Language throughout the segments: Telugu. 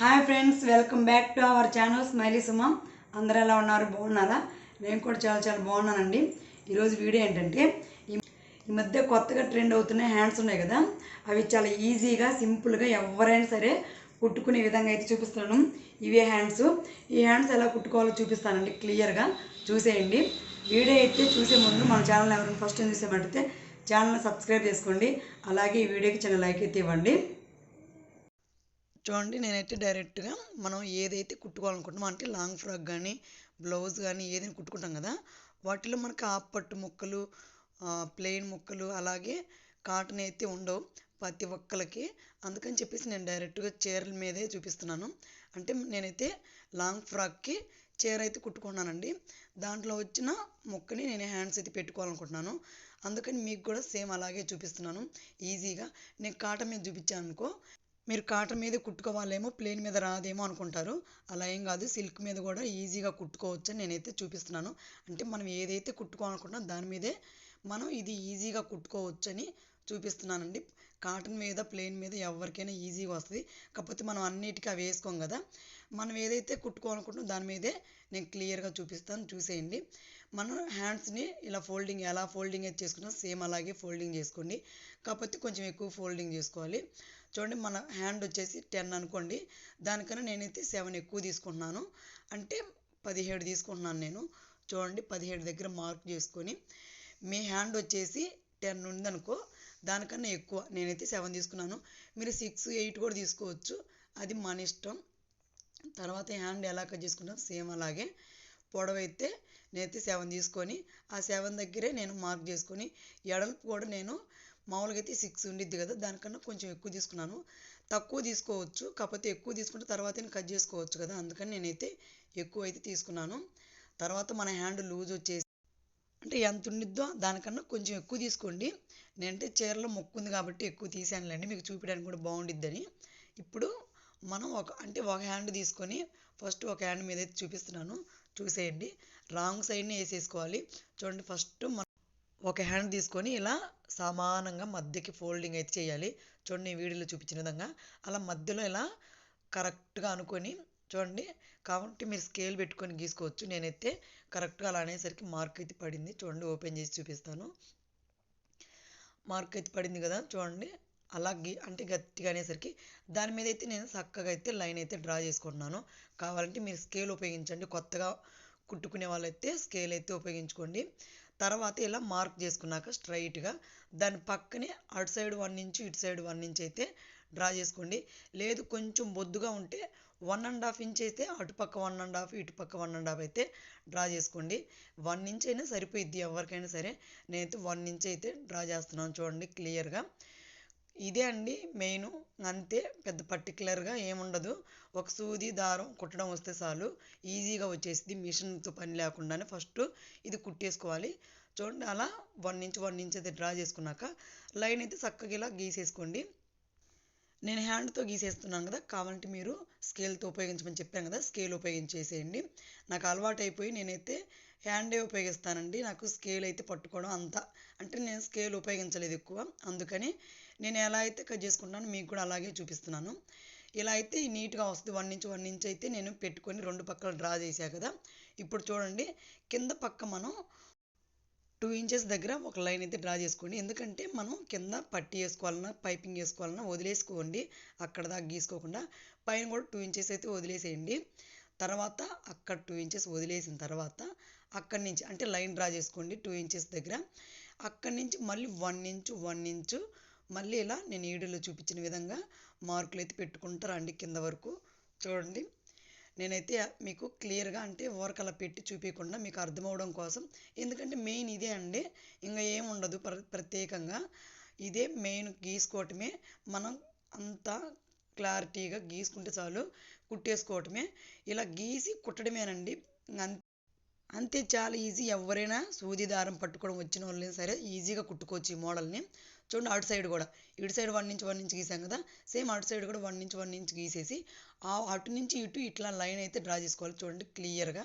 Hi friends welcome back to our channel Smiley Suma. అందరూ ఎలా ఉన్నారు? బాగున్నారా? నేను కూడా చాలా చాలా బాగున్నానండి. ఈరోజు వీడియో ఏంటంటే ఈ మధ్య కొత్తగా ట్రెండ్ అవుతున్న హ్యాండ్స్ ఉన్నాయి కదా అవి చాలా ఈజీగా సింపుల్గా ఎవరైనా సరే కుట్టుకునే విధంగా అయితే చూపిస్తున్నాను ఇవే హ్యాండ్స్. ఈ హ్యాండ్స్ ఎలా కుట్టుకోవాలో చూపిస్తానండి క్లియర్గా చూసేయండి. వీడియో అయితే చూసే ముందు మన ఛానల్ ఎవరైనా ఫస్ట్ చూసామంటే ఛానల్ సబ్స్క్రైబ్ చేసుకోండి. అలాగే ఈ వీడియోకి చిన్న లైక్ అయితే ఇవ్వండి. చూడండి నేనైతే డైరెక్ట్గా మనం ఏదైతే కుట్టుకోవాలనుకుంటున్నామో అంటే లాంగ్ ఫ్రాక్ కానీ బ్లౌజ్ కానీ ఏదైనా కుట్టుకుంటాం కదా వాటిలో మనకి ఆఫ్ పట్టు ముక్కలు ప్లెయిన్ ముక్కలు అలాగే కాటన్ అయితే ఉండవు ప్రతి ఒక్కరికి అందుకని చెప్పేసి నేను డైరెక్ట్గా చీరల మీదే చూపిస్తున్నాను. అంటే నేనైతే లాంగ్ ఫ్రాక్కి చీర అయితే కుట్టుకున్నానండి. దాంట్లో వచ్చిన ముక్కని నేను హ్యాండ్స్ అయితే పెట్టుకోవాలనుకుంటున్నాను. అందుకని మీకు కూడా సేమ్ అలాగే చూపిస్తున్నాను. ఈజీగా. నేను కాటన్ మీద చూపించాను అనుకో మీరు కాటన్ మీద కుట్టుకోవాలేమో ప్లేన్ మీద రాదేమో అనుకుంటారు. అలా ఏం కాదు. సిల్క్ మీద కూడా ఈజీగా కుట్టుకోవచ్చు అని నేనైతే చూపిస్తున్నాను. అంటే మనం ఏదైతే కుట్టుకోవాలనుకుంటున్నా దాని మీదే మనం ఇది ఈజీగా కుట్టుకోవచ్చు అని చూపిస్తున్నానండి. కాటన్ మీద ప్లేన్ మీద ఎవరికైనా ఈజీగా వస్తుంది. కాకపోతే మనం అన్నిటికీ అవి వేసుకోం కదా. మనం ఏదైతే కుట్టుకోవాలనుకుంటున్నామో దాని మీదే నేను క్లియర్గా చూపిస్తాను. చూసేయండి. మనం హ్యాండ్స్ని ఇలా ఫోల్డింగ్ ఎలా ఫోల్డింగ్ అయితే చేసుకున్నా సేమ్ అలాగే ఫోల్డింగ్ చేసుకోండి. కాకపోతే కొంచెం ఎక్కువ ఫోల్డింగ్ చేసుకోవాలి. చూడండి మన హ్యాండ్ వచ్చేసి టెన్ అనుకోండి. దానికన్నా నేనైతే సెవెన్ ఎక్కువ తీసుకుంటున్నాను. అంటే పదిహేడు తీసుకుంటున్నాను నేను. చూడండి పదిహేడు దగ్గర మార్క్ చేసుకొని మీ హ్యాండ్ వచ్చేసి టెన్ ఉందనుకో దానికన్నా ఎక్కువ నేనైతే సెవెన్ తీసుకున్నాను. మీరు సిక్స్ ఎయిట్ కూడా తీసుకోవచ్చు. అది మన ఇష్టం. తర్వాత హ్యాండ్ ఎలా కట్ చేసుకుంటాం సేమ్ అలాగే. పొడవైతే నేనైతే సెవెన్ తీసుకొని ఆ సెవెన్ దగ్గరే నేను మార్క్ చేసుకొని ఎడల్పు కూడా నేను మామూలుగా అయితే సిక్స్ ఉండిద్ది కదా దానికన్నా కొంచెం ఎక్కువ తీసుకున్నాను. తక్కువ తీసుకోవచ్చు కాకపోతే ఎక్కువ తీసుకుంటే తర్వాత కట్ చేసుకోవచ్చు కదా అందుకని నేనైతే ఎక్కువ అయితే తీసుకున్నాను. తర్వాత మన హ్యాండ్ లూజ్ వచ్చేసి అంటే ఎంత ఉండిద్దో దానికన్నా కొంచెం ఎక్కువ తీసుకోండి. నేనంటే చీరలో మొక్కు ఉంది కాబట్టి ఎక్కువ తీసానులేండి మీకు చూపించడానికి కూడా బాగుండిద్దని. ఇప్పుడు మనం ఒక అంటే ఒక హ్యాండ్ తీసుకొని ఫస్ట్ ఒక హ్యాండ్ మీద అయితే చూపిస్తున్నాను చూసేయండి. రాంగ్ సైడ్ని వేసేసుకోవాలి. చూడండి ఫస్ట్ ఒక హ్యాండ్ తీసుకొని ఇలా సమానంగా మధ్యకి ఫోల్డింగ్ అయితే చేయాలి. చూడండి వీడియోలో చూపించిన విధంగా. అలా మధ్యలో ఇలా కరెక్ట్గా అనుకొని చూడండి. కాబట్టి మీరు స్కేల్ పెట్టుకొని గీసుకోవచ్చు. నేనైతే కరెక్ట్గా అలా అనేసరికి మార్క్ అయితే పడింది. చూడండి ఓపెన్ చేసి చూపిస్తాను. మార్క్ అయితే పడింది కదా చూడండి. అలా గీ అంటే గట్టిగా అనేసరికి దాని మీద అయితే నేను చక్కగా అయితే లైన్ అయితే డ్రా చేసుకుంటున్నాను. కావాలంటే మీరు స్కేల్ ఉపయోగించండి. కొత్తగా కుట్టుకునే వాళ్ళైతే స్కేల్ అయితే ఉపయోగించుకోండి. తర్వాత ఇలా మార్క్ చేసుకున్నాక స్ట్రైట్గా దాని పక్కనే అటు సైడ్ వన్ ఇంచు ఇటు సైడ్ వన్ ఇంచ్ అయితే డ్రా చేసుకోండి. లేదు కొంచెం బొద్దుగా ఉంటే వన్ అండ్ హాఫ్ ఇంచ్ అయితే అటుపక్క వన్ అండ్ హాఫ్ ఇటుపక్క వన్ అండ్ హాఫ్ అయితే డ్రా చేసుకోండి. వన్ ఇంచ్ అయినా సరిపోయిద్ది ఎవరికైనా సరే. నేనైతే వన్ ఇంచ్ అయితే డ్రా చేస్తున్నాను చూడండి క్లియర్గా. ఇదే అండి మెయిన్ అంతే పెద్ద పర్టికులర్గా ఏముండదు ఒక సూది దారం కుట్టడం వస్తే చాలు. ఈజీగా వచ్చేసింది మిషన్తో పని లేకుండానే ఫస్ట్ ఇది కుట్టేసుకోవాలి. చూడండి అలా వన్ ఇంచ్ వన్ ఇంచ్ అయితే డ్రా చేసుకున్నాక లైన్ అయితే చక్కగా ఇలా గీసేసుకోండి. నేను హ్యాండ్తో గీసేస్తున్నాను కదా కావాలంటే మీరు స్కేల్తో ఉపయోగించమని చెప్పాను కదా స్కేల్ ఉపయోగించేసేయండి. నాకు అలవాటు అయిపోయి నేనైతే హ్యాండే ఉపయోగిస్తానండి. నాకు స్కేల్ అయితే పట్టుకోవడం అంత. అంటే నేను స్కేల్ ఉపయోగించలేదు ఎక్కువ. అందుకని నేను ఎలా అయితే కట్ చేసుకుంటానో మీకు కూడా అలాగే చూపిస్తున్నాను. ఇలా అయితే నీట్గా వస్తుంది. వన్ ఇంచ్ వన్ ఇంచ్ అయితే నేను పెట్టుకొని రెండు పక్కల డ్రా చేసా కదా. ఇప్పుడు చూడండి కింద పక్క మనం టూ ఇంచెస్ దగ్గర ఒక లైన్ అయితే డ్రా చేసుకోండి. ఎందుకంటే మనం కింద పట్టి వేసుకోవాలన్నా పైపింగ్ వేసుకోవాలన్నా వదిలేసుకోండి. అక్కడ దాకా గీసుకోకుండా పైన కూడా టూ ఇంచెస్ అయితే వదిలేసేయండి. తర్వాత అక్కడ టూ ఇంచెస్ వదిలేసిన తర్వాత అక్కడి నుంచి అంటే లైన్ డ్రా చేసుకోండి టూ ఇంచెస్ దగ్గర. అక్కడి నుంచి మళ్ళీ వన్ ఇంచు వన్ ఇంచు మళ్ళీ ఇలా నేను వీడియోలో చూపించిన విధంగా మార్కులు అయితే పెట్టుకుంటారా అండి కింద వరకు. చూడండి. నేనైతే మీకు క్లియర్గా అంటే వర్క్ అలా పెట్టి చూపించకుండా మీకు అర్థమవడం కోసం. ఎందుకంటే మెయిన్ ఇదే అండి. ఇంకా ఏముండదు ప్ర ప్రత్యేకంగా. ఇదే మెయిన్ గీసుకోవటమే. మనం అంతా క్లారిటీగా గీసుకుంటే చాలు కుట్టేసుకోవటమే. ఇలా గీసి కుట్టడమేనండి. అంతే. అంతే చాలా ఈజీ. ఎవరైనా సూది దారం పట్టుకోవడం వచ్చిన వాళ్ళైనా సరే ఈజీగా కుట్టుకోవచ్చు ఈ మోడల్ని. చూడండి అటు సైడ్ కూడా. ఇటు side one inch one inch గీసాం కదా. సేమ్ అటు సైడ్ కూడా వన్ ఇంచ్ వన్ ఇంచ్ గీసేసి ఆ అటు నుంచి ఇటు ఇట్లా లైన్ అయితే డ్రా చేసుకోవాలి. చూడండి క్లియర్గా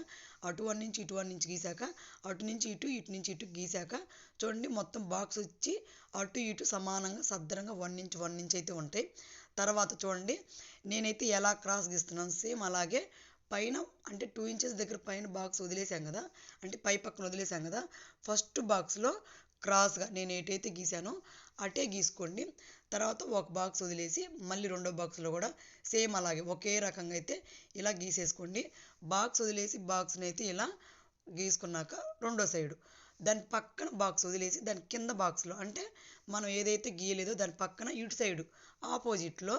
అటు వన్ ఇంచ్ ఇటు వన్ ఇంచ్ గీసాక అటు నుంచి ఇటు ఇటు నుంచి ఇటు గీసాక చూడండి మొత్తం బాక్స్ వచ్చి అటు ఇటు సమానంగా సద్దరంగా వన్ ఇంచ్ వన్ ఇంచ్ అయితే ఉంటాయి. తర్వాత చూడండి నేనైతే ఎలా క్రాస్ గీస్తున్నాను? సేమ్ అలాగే పైన అంటే టూ ఇంచెస్ దగ్గర పైన బాక్స్ వదిలేసాం కదా. అంటే పై పక్కన వదిలేసాం కదా. ఫస్ట్ బాక్స్లో క్రాస్గా నేను ఏటైతే గీసానో అటే గీసుకోండి. తర్వాత ఒక బాక్స్ వదిలేసి మళ్ళీ రెండో బాక్స్లో కూడా సేమ్ అలాగే ఒకే రకంగా అయితే ఇలా గీసేసుకోండి. బాక్స్ వదిలేసి బాక్స్ని అయితే ఇలా గీసుకున్నాక రెండో సైడు. దాని పక్కన బాక్స్ వదిలేసి దాని కింద బాక్స్లో అంటే మనం ఏదైతే గీయలేదో దాని పక్కన ఇటు సైడు ఆపోజిట్లో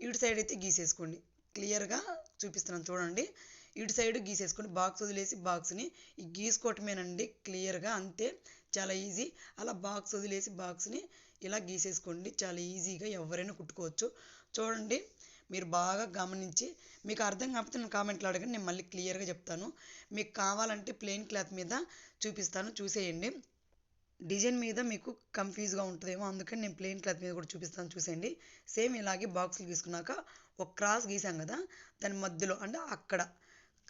ఇటు సైడ్ అయితే గీసేసుకోండి. క్లియర్గా చూపిస్తున్నాను చూడండి. ఇటు సైడ్ గీసేసుకోండి బాక్స్ వదిలేసి బాక్స్ని గీసుకోవటమేనండి క్లియర్గా అంతే చాలా ఈజీ. అలా బాక్స్ వదిలేసి బాక్స్ని ఇలా గీసేసుకోండి. చాలా ఈజీగా ఎవరైనా కుట్టుకోవచ్చు. చూడండి మీరు బాగా గమనించి మీకు అర్థం కాకపోతే నేను కామెంట్లో అడగండి నేను మళ్ళీ క్లియర్గా చెప్తాను. మీకు కావాలంటే ప్లెయిన్ క్లాత్ మీద చూపిస్తాను చూసేయండి. డిజైన్ మీద మీకు కన్ఫ్యూజ్గా ఉంటుందేమో అందుకని నేను ప్లెయిన్ క్లాత్ మీద కూడా చూపిస్తాను చూసేయండి. సేమ్ ఇలాగే బాక్సులు గీసుకున్నాక ఒక క్రాస్ గీసాం కదా దాని మధ్యలో అంటే అక్కడ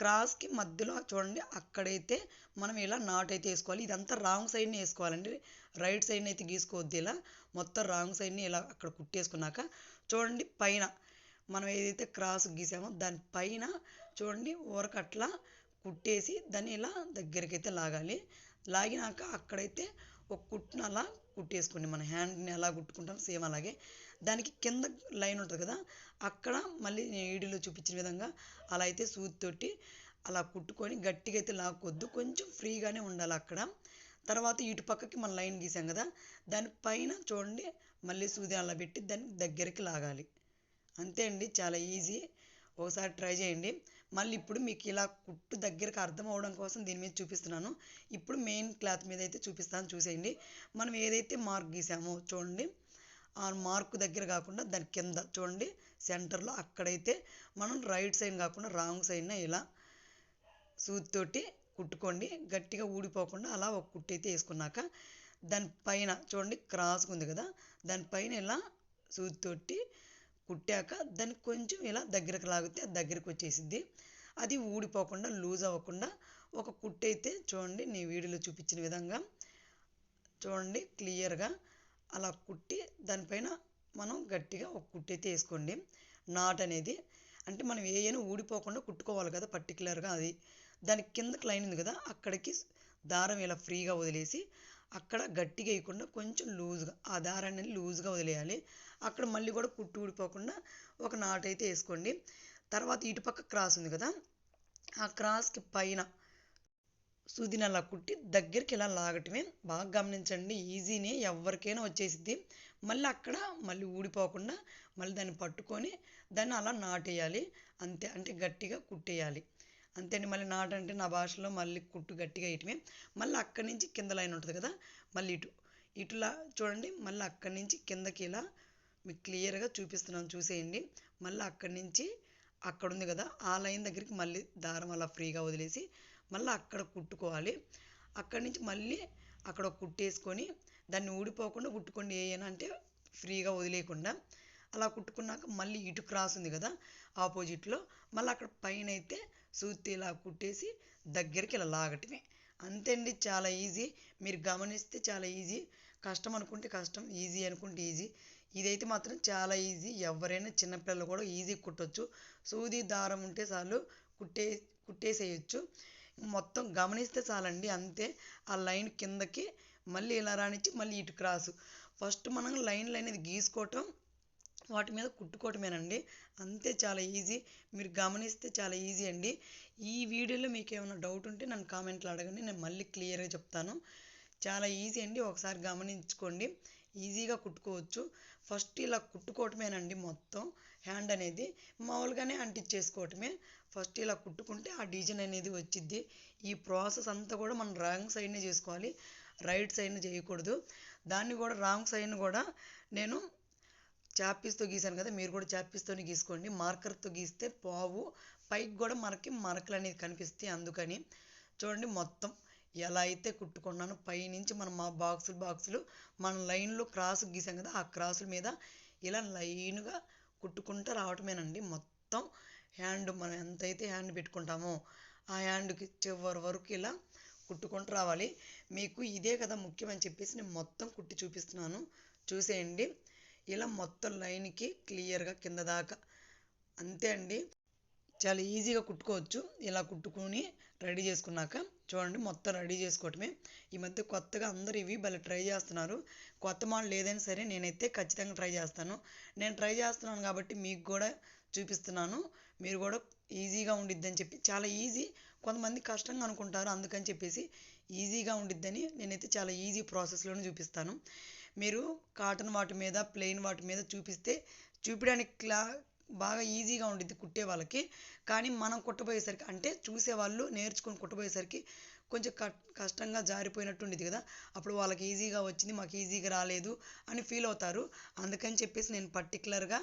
క్రాస్కి మధ్యలో చూడండి అక్కడైతే మనం ఇలా నాట్ అయితే వేసుకోవాలి. ఇదంతా రాంగ్ సైడ్ని వేసుకోవాలండి. రైట్ సైడ్ని అయితే గీసుకోవద్దు ఇలా. మొత్తం రాంగ్ సైడ్ని ఇలా అక్కడ కుట్టేసుకున్నాక చూడండి పైన మనం ఏదైతే క్రాస్ గీసామో దాని పైన చూడండి ఊరకట్లా కుట్టేసి దాన్ని ఇలా దగ్గరికి అయితే లాగాలి. లాగినాక అక్కడైతే ఒక కుట్టిన అలా కుట్టేసుకోండి. మన హ్యాండ్ని ఎలా కుట్టుకుంటాం సేమ్ అలాగే. దానికి కింద లైన్ ఉంటుంది కదా అక్కడ మళ్ళీ నేను వీడియోలో చూపించిన విధంగా అలా అయితే సూదితోటి అలా కుట్టుకొని గట్టిగా అయితే లాక్కొద్దు. కొంచెం ఫ్రీగానే ఉండాలి అక్కడ. తర్వాత ఇటు పక్కకి మన లైన్ గీసాం కదా దానిపైన చూడండి మళ్ళీ సూది అలా పెట్టి దాన్ని దగ్గరికి లాగాలి. అంతే అండి చాలా ఈజీ. ఒకసారి ట్రై చేయండి. మళ్ళీ ఇప్పుడు మీకు ఇలా కుట్టు దగ్గరకు అర్థం అవడం కోసం దీని మీద చూపిస్తున్నాను. ఇప్పుడు మెయిన్ క్లాత్ మీద అయితే చూపిస్తాను చూసేయండి. మనం ఏదైతే మార్క్ గీసామో చూడండి. ఆ మార్క్ దగ్గర కాకుండా దాని కింద చూడండి. సెంటర్లో అక్కడైతే మనం రైట్ సైడ్ కాకుండా రాంగ్ సైడ్న ఇలా సూదితోటి కుట్టుకోండి. గట్టిగా ఊడిపోకుండా అలా ఒక కుట్టు అయితే వేసుకున్నాక దానిపైన చూడండి క్రాస్గా ఉంది కదా. దానిపైన ఇలా సూదితోటి కుట్టాక దాన్ని కొంచెం ఇలా దగ్గరకు లాగితే అది దగ్గరికి వచ్చేసిద్ది. అది ఊడిపోకుండా లూజ్ అవ్వకుండా ఒక కుట్టు అయితే చూడండి నేను వీడియోలో చూపించిన విధంగా చూడండి క్లియర్గా అలా కుట్టి దానిపైన మనం గట్టిగా ఒక కుట్టు అయితే వేసుకోండి. నాట్ అనేది అంటే మనం ఏమైనా ఊడిపోకుండా కుట్టుకోవాలి కదా పర్టికులర్గా అది. దాని కిందకి లైన్ ఉంది కదా అక్కడికి దారం ఇలా ఫ్రీగా వదిలేసి అక్కడ గట్టిగా వేయకుండా కొంచెం లూజ్గా ఆ దారాన్ని లూజ్గా వదిలేయాలి. అక్కడ మళ్ళీ కూడా కుట్టు ఊడిపోకుండా ఒక నాట్ అయితే వేసుకోండి. తర్వాత ఇటు పక్క క్రాస్ ఉంది కదా ఆ క్రాస్కి పైన సూదిని అలా కుట్టి దగ్గరికి ఇలా లాగటమే బాగా గమనించండి. ఈజీనే ఎవరికైనా వచ్చేసిద్ది. మళ్ళీ అక్కడ మళ్ళీ ఊడిపోకుండా మళ్ళీ దాన్ని పట్టుకొని దాన్ని అలా నాటేయాలి. అంతే అంటే గట్టిగా కుట్టేయాలి. అంతే అండి మళ్ళీ నాట్ అంటే నా భాషలో మళ్ళీ కుట్టు గట్టిగా వేయటమే మళ్ళీ అక్కడి నుంచి కింద లైన్ ఉంటుంది కదా మళ్ళీ ఇటు. ఇటులా చూడండి మళ్ళీ అక్కడి నుంచి కిందకి ఇలా మీకు క్లియర్గా చూపిస్తున్నాను చూసేయండి. మళ్ళీ అక్కడి నుంచి అక్కడ ఉంది కదా ఆ లైన్ దగ్గరికి మళ్ళీ దారం అలా ఫ్రీగా వదిలేసి మళ్ళీ అక్కడ కుట్టుకోవాలి. అక్కడి నుంచి మళ్ళీ అక్కడ కుట్టేసుకొని దాన్ని ఊడిపోకుండా కుట్టుకోండి. ఏమైనా అంటే ఫ్రీగా వదిలేయకుండా. అలా కుట్టుకున్నాక మళ్ళీ ఇటు క్రాస్ ఉంది కదా ఆపోజిట్లో. మళ్ళీ అక్కడ పైన అయితే సూత్తి ఇలా కుట్టేసి దగ్గరికి ఇలా లాగటమే. అంతే అండి చాలా ఈజీ. మీరు గమనిస్తే చాలా ఈజీ. కష్టం అనుకుంటే కష్టం ఈజీ అనుకుంటే ఈజీ. ఇదైతే మాత్రం చాలా ఈజీ. ఎవరైనా చిన్నపిల్లలు కూడా ఈజీ కుట్టొచ్చు. సూది దారం ఉంటే చాలు కుట్టే కుట్టేసేయచ్చు. మొత్తం గమనిస్తే చాలండి అంతే. ఆ లైన్ కిందకి మళ్ళీ ఇలా రానిచ్చి మళ్ళీ ఇటు క్రాసు. ఫస్ట్ మనం లైన్లు అనేది గీసుకోవటం వాటి మీద కుట్టుకోవటమేనండి. అంతే చాలా ఈజీ. మీరు గమనిస్తే చాలా ఈజీ అండి. ఈ వీడియోలో మీకు ఏమైనా డౌట్ ఉంటే నన్ను కామెంట్లో అడగండి. నేను మళ్ళీ క్లియర్గా చెప్తాను. చాలా ఈజీ అండి. ఒకసారి గమనించుకోండి. ఈజీగా కుట్టుకోవచ్చు. ఫస్ట్ ఇలా కుట్టుకోవటమేనండి మొత్తం. హ్యాండ్ అనేది మామూలుగానే అంటించేసుకోవటమే ఫస్ట్ ఇలా కుట్టుకుంటే ఆ డిజైన్ అనేది వచ్చిద్ది. ఈ ప్రాసెస్ అంతా కూడా మనం రాంగ్ సైడ్నే చేసుకోవాలి. రైట్ సైడ్ని చేయకూడదు. దాన్ని కూడా రాంగ్ సైడ్ని కూడా నేను చాపీస్తో గీసాను కదా మీరు కూడా చాపీస్తోనే గీసుకోండి. మార్కర్తో గీస్తే పావు పైకి కూడా మనకి మరకలు అనేది కనిపిస్తాయి అందుకని. చూడండి మొత్తం ఎలా అయితే కుట్టుకున్నానో పైనుంచి మనం మా బాక్సులు బాక్సులు మన లైన్లో క్రాస్ గీసాం కదా ఆ క్రాసుల మీద ఇలా లైన్గా కుట్టుకుంటూ రావటమేనండి. మొత్తం హ్యాండ్ మనం ఎంతైతే హ్యాండ్ పెట్టుకుంటామో ఆ హ్యాండ్కి చివరి వరకు ఇలా కుట్టుకుంటూ రావాలి. మీకు ఇదే కదా ముఖ్యమని చెప్పేసి నేను మొత్తం కుట్టి చూపిస్తున్నాను. చూసేయండి. ఇలా మొత్తం లైన్కి క్లియర్గా కింద దాకా. అంతే అండి. చాలా ఈజీగా కుట్టుకోవచ్చు. ఇలా కుట్టుకొని రెడీ చేసుకున్నాక చూడండి మొత్తం రెడీ చేసుకోవటమే. ఈ మధ్య కొత్తగా అందరూ ఇవి భలే ట్రై చేస్తున్నారు. కొత్త మోడల్ ఏదైనా సరే నేనైతే ఖచ్చితంగా ట్రై చేస్తాను. నేను ట్రై చేస్తున్నాను కాబట్టి మీకు కూడా చూపిస్తున్నాను. మీరు కూడా ఈజీగా ఉండిద్దని చెప్పి చాలా ఈజీ. కొంతమంది కష్టంగా అనుకుంటారు. అందుకని చెప్పేసి ఈజీగా ఉండిద్దని నేనైతే చాలా ఈజీ ప్రాసెస్లోనే చూపిస్తాను. మీరు కాటన్ వాటి మీద ప్లెయిన్ వాటి మీద చూపిస్తే చూపించడానికి క్లా బాగా ఈజీగా ఉండిద్ది కుట్టే వాళ్ళకి. కానీ మనం కుట్టబోయేసరికి అంటే చూసేవాళ్ళు నేర్చుకొని కుట్టబోయేసరికి కొంచెం కష్టంగా జారిపోయినట్టు ఉండేది కదా. అప్పుడు వాళ్ళకి ఈజీగా వచ్చింది మాకు ఈజీగా రాలేదు అని ఫీల్ అవుతారు. అందుకని చెప్పేసి నేను పర్టికులర్గా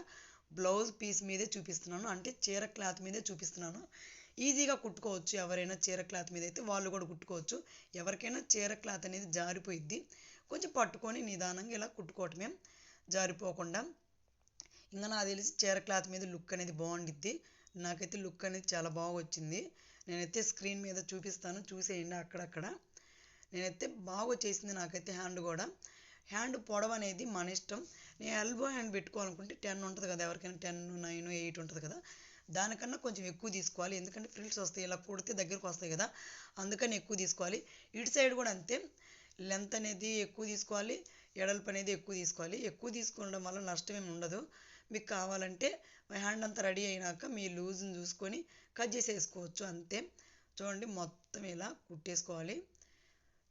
బ్లౌజ్ పీస్ మీదే చూపిస్తున్నాను. అంటే చీర క్లాత్ మీదే చూపిస్తున్నాను. ఈజీగా కుట్టుకోవచ్చు ఎవరైనా చీర క్లాత్ మీద అయితే వాళ్ళు కూడా కుట్టుకోవచ్చు. ఎవరికైనా చీర క్లాత్ అనేది జారిపోయిద్ది. కొంచెం పట్టుకొని నిదానంగా ఇలా కుట్టుకోవటమే జారిపోకుండా. ఇంకా నాకు తెలిసి చీర క్లాత్ మీద లుక్ అనేది బాగుండిద్ది. నాకైతే లుక్ అనేది చాలా బాగా వచ్చింది. నేనైతే స్క్రీన్ మీద చూపిస్తాను. చూసేయండి అక్కడక్కడ. నేనైతే బాగా వచ్చేసింది నాకైతే హ్యాండ్ కూడా. హ్యాండ్ పొడవు అనేది మన ఇష్టం. నేను ఎల్బో హ్యాండ్ పెట్టుకోవాలనుకుంటే టెన్ ఉంటుంది కదా ఎవరికైనా టెన్ నైన్ ఎయిట్ ఉంటుంది కదా. దానికన్నా కొంచెం ఎక్కువ తీసుకోవాలి. ఎందుకంటే ఫ్రిల్స్ వస్తాయి ఇలా కుడితే దగ్గరకు వస్తాయి కదా అందుకని ఎక్కువ తీసుకోవాలి. ఇటు సైడ్ కూడా అంతే. లెంత్ అనేది ఎక్కువ తీసుకోవాలి ఎడల్పు అనేది ఎక్కువ తీసుకోవాలి. ఎక్కువ తీసుకోవడం వల్ల నష్టం ఏమి ఉండదు. మీకు కావాలంటే హ్యాండ్ అంతా రెడీ అయినాక మీ లూజ్ని చూసుకొని కట్ చేసేసుకోవచ్చు అంతే. చూడండి మొత్తం ఇలా కుట్టేసుకోవాలి.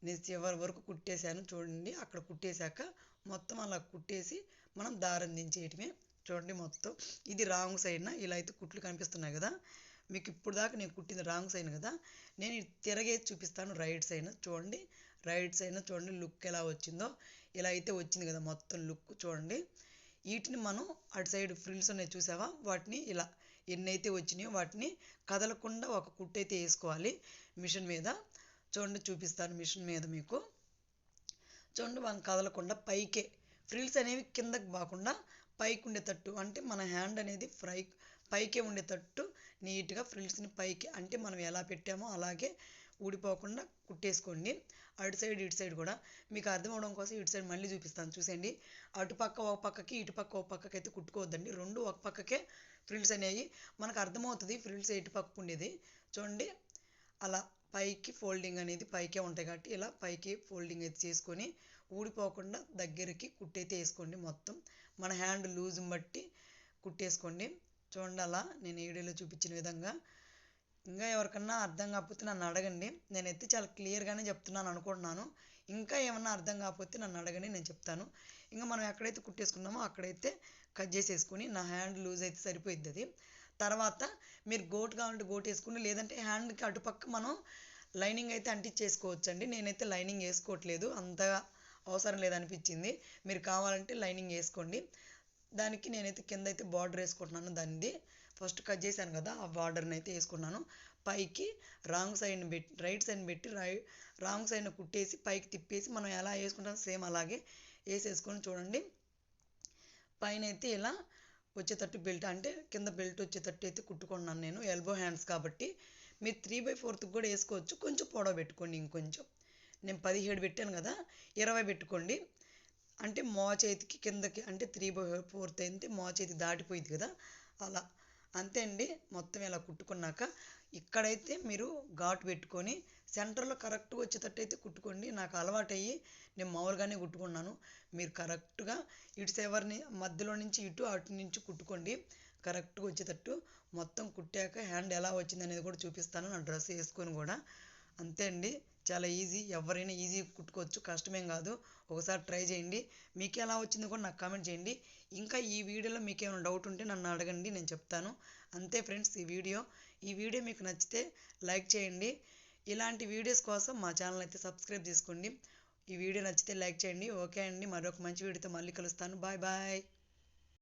నేను చివరి వరకు కుట్టేశాను చూడండి. అక్కడ కుట్టేశాక మొత్తం అలా కుట్టేసి మనం దారం దించేయటమే. చూడండి మొత్తం. ఇది రాంగ్ సైడ్న ఇలా అయితే కుట్లు కనిపిస్తున్నాయి కదా. మీకు ఇప్పుడు దాకా నేను కుట్టింది రాంగ్ సైడ్ కదా. నేను తిరగే చూపిస్తాను రైట్ సైడ్ చూడండి. రైట్ సైడ్ చూడండి లుక్ ఎలా వచ్చిందో. ఇలా అయితే వచ్చింది కదా మొత్తం లుక్ చూడండి. వీటిని మనం అటు సైడ్ ఫ్రిల్స్ ఉన్నాయి చూసావా? వాటిని ఇలా ఎన్ని అయితే వచ్చినాయో వాటిని కదలకుండా ఒక కుట్టు అయితే వేసుకోవాలి మిషన్ మీద. చూడండి చూపిస్తాను మిషన్ మీద మీకు. చూడండి మనం కదలకుండా పైకే. ఫ్రిల్స్ అనేవి కిందకి పోకుండా పైకి ఉండేటట్టు అంటే మన హ్యాండ్ అనేది ఫ్రై పైకే ఉండేటట్టు నీట్గా ఫ్రిల్స్ని పైకి అంటే మనం ఎలా పెట్టామో అలాగే ఊడిపోకుండా కుట్టేసుకోండి. అటు సైడ్ ఇటు సైడ్ కూడా. మీకు అర్థం అవడం కోసం ఇటు సైడ్ మళ్ళీ చూపిస్తాను. చూసేయండి. అటుపక్క ఒక పక్కకి ఇటు పక్క ఒక పక్కకి అయితే కుట్టుకోవద్దండి. రెండు ఒక పక్కకే ఫ్రిల్స్ అనేవి మనకు అర్థమవుతుంది. ఫ్రిల్స్ ఎటు పక్క ఉండేది? చూడండి. అలా పైకి ఫోల్డింగ్ అనేది పైకే ఉంటాయి కాబట్టి ఇలా పైకి ఫోల్డింగ్ అయితే చేసుకొని ఊడిపోకుండా దగ్గరికి కుట్టయితే వేసుకోండి మొత్తం. మన హ్యాండ్ లూజ్ని బట్టి కుట్టేసుకోండి. చూడండి అలా నేను వీడియోలో చూపించిన విధంగా. ఇంకా ఎవరికన్నా అర్థం కాకపోతే నన్ను అడగండి. నేనైతే చాలా క్లియర్గానే చెప్తున్నాను అనుకుంటున్నాను. ఇంకా ఏమన్నా అర్థం కాకపోతే నన్ను అడగండి నేను చెప్తాను. ఇంకా మనం ఎక్కడైతే కుట్టేసుకున్నామో అక్కడైతే కట్ చేసేసుకొని నా హ్యాండ్ లూజ్ అయితే సరిపోయిద్ది అది తర్వాత మీరు గోటు కావాలంటే గోట్ వేసుకుని లేదంటే హ్యాండ్కి అటుపక్క మనం లైనింగ్ అయితే అంటించేసుకోవచ్చండి. నేనైతే లైనింగ్ వేసుకోవట్లేదు. అంతగా అవసరం లేదనిపించింది. మీరు కావాలంటే లైనింగ్ వేసుకోండి. దానికి నేనైతే కింద అయితే బార్డర్ వేసుకుంటున్నాను దానిది. ఫస్ట్ కట్ చేశాను కదా ఆ బార్డర్ని అయితే వేసుకున్నాను. పైకి రాంగ్ సైడ్ని పెట్టి రైట్ సైడ్ని పెట్టి రై రాంగ్ సైడ్ని కుట్టేసి పైకి తిప్పేసి మనం ఎలా వేసుకుంటాం సేమ్ అలాగే వేసేసుకొని చూడండి. పైన అయితే ఇలా వచ్చేటట్టు బెల్ట్ అంటే కింద బెల్ట్ వచ్చేటట్టు అయితే కుట్టుకున్నాను నేను ఎల్బో హ్యాండ్స్ కాబట్టి. మీరు త్రీ బై ఫోర్త్కి కూడా వేసుకోవచ్చు. కొంచెం పొడవ పెట్టుకోండి ఇంకొంచెం. నేను పదిహేడు పెట్టాను కదా ఇరవై పెట్టుకోండి. అంటే మో చేతికి కిందకి అంటే త్రీ బై ఫోర్త్ అయితే మో చేతి దాటిపోయింది కదా అలా. అంతే అండి మొత్తం ఇలా కుట్టుకున్నాక ఇక్కడైతే మీరు ఘాటు పెట్టుకొని సెంటర్లో కరెక్ట్గా వచ్చేటట్టు అయితే కుట్టుకోండి. నాకు అలవాటయ్యి నేను మామూలుగానే కుట్టుకున్నాను. మీరు కరెక్ట్గా ఇటు సెవర్ని మధ్యలో నుంచి ఇటు అటు నుంచి కుట్టుకోండి. కరెక్ట్గా వచ్చేటట్టు మొత్తం కుట్టాక హ్యాండ్ ఎలా వచ్చింది అనేది కూడా చూపిస్తాను. నా డ్రెస్ వేసుకొని కూడా అంతే అండి. చాలా ఈజీ. ఎవరైనా ఈజీగా కుట్టుకోవచ్చు. కష్టమేం కాదు. ఒకసారి ట్రై చేయండి. మీకు ఎలా వచ్చిందో కూడా నాకు కామెంట్ చేయండి. ఇంకా ఈ వీడియోలో మీకు ఏమైనా డౌట్ ఉంటే నన్ను అడగండి. నేను చెప్తాను. అంతే ఫ్రెండ్స్ ఈ వీడియో. ఈ వీడియో మీకు నచ్చితే లైక్ చేయండి. ఇలాంటి వీడియోస్ కోసం మా ఛానల్ అయితే సబ్స్క్రైబ్ చేసుకోండి. ఈ వీడియో నచ్చితే లైక్ చేయండి. ఓకే అండి. మరొక మంచి వీడియోతో మళ్ళీ కలుస్తాను. Bye bye.